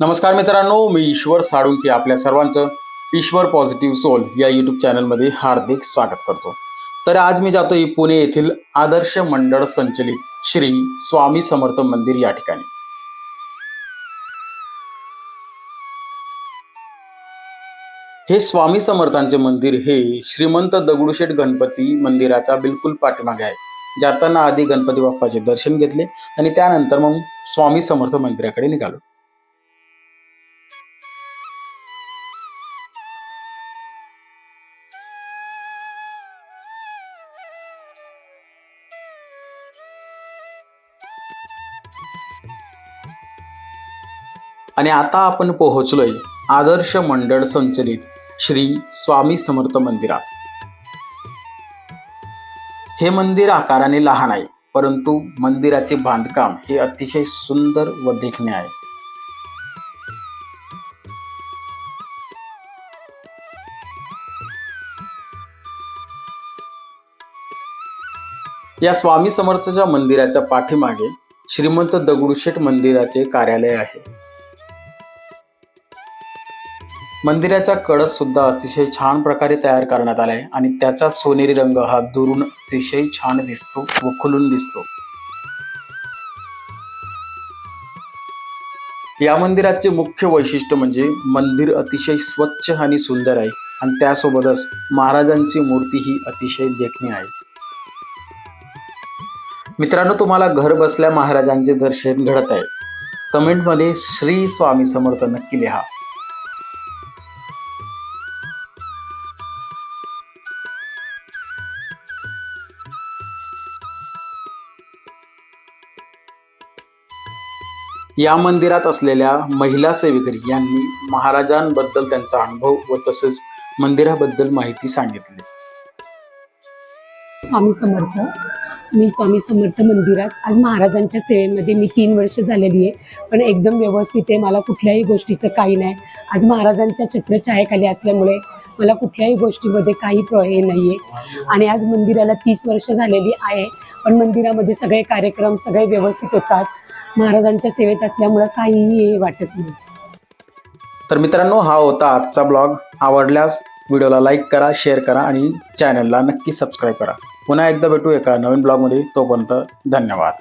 नमस्कार मित्रांनो मी ईश्वर साळुंके आपल्या सर्वांचं ईश्वर पॉझिटिव्ह सोल या यूट्यूब चॅनलमध्ये हार्दिक स्वागत करतो. तर आज मी जातोय पुणे येथील आदर्श मंडळ संचलित श्री स्वामी समर्थ मंदिर या ठिकाणी. हे स्वामी समर्थांचे मंदिर हे श्रीमंत दगडूशेठ गणपती मंदिराचा बिलकुल पाठीमागे आहे. जाताना आधी गणपती बाप्पाचे दर्शन घेतले आणि त्यानंतर मग स्वामी समर्थ मंदिराकडे निघालो. आणि आता आपण पोहोचलोय आदर्श मंडळ संचलित श्री स्वामी समर्थ मंदिरात. हे मंदिर आकाराने लहान आहे परंतु मंदिराचे बांधकाम हे अतिशय सुंदर व देखणे आहे. या स्वामी समर्थच्या मंदिराच्या पाठीमागे श्रीमंत दगडूशेठ मंदिराचे कार्यालय आहे. मंदिराचा कळस सुद्धा अतिशय छान प्रकारे तयार करण्यात आलाय आणि त्याचा सोनेरी रंग हा दुरून अतिशय छान दिसतो व खुलून दिसतो. या मंदिराचे मुख्य वैशिष्ट्य म्हणजे मंदिर अतिशय स्वच्छ आणि सुंदर आहे आणि त्यासोबतच महाराजांची मूर्ती ही अतिशय देखणी आहे. मित्रांनो तुम्हाला घर बसल्या महाराजांचे दर्शन घडत आहे. कमेंटमध्ये श्री स्वामी समर्थ नक्की लिहा. या मंदिरात असलेल्या महिला सेवेकरी यांनी महाराजांबद्दल त्यांचा अनुभव व तसेच मंदिराबद्दल माहिती सांगितली. स्वामी समर्थ. मी स्वामी समर्थ मंदिरात आज महाराजांच्या सेवेमध्ये मी तीन वर्ष झालेली आहे. पण एकदम व्यवस्थित आहे. मला कुठल्याही गोष्टीचं काही नाही. आज महाराजांच्या चित्रछायेखाली असल्यामुळे मला कुठल्याही गोष्टीमध्ये काही प्र हे नाही आहे आणि आज मंदिराला तीस वर्ष झालेली आहे. पण मंदिरामध्ये सगळे कार्यक्रम सगळे व्यवस्थित होतात. महाराजांच्या सेवेत असल्यामुळं काहीही हे वाटत नाही. तर मित्रांनो हा होता आजचा ब्लॉग. आवडल्यास व्हिडिओला लाईक करा शेअर करा आणि चॅनलला नक्की सबस्क्राईब करा. पुन्हा एकदा भेटू एका नवीन ब्लॉगमध्ये. तोपर्यंत धन्यवाद.